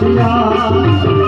Asya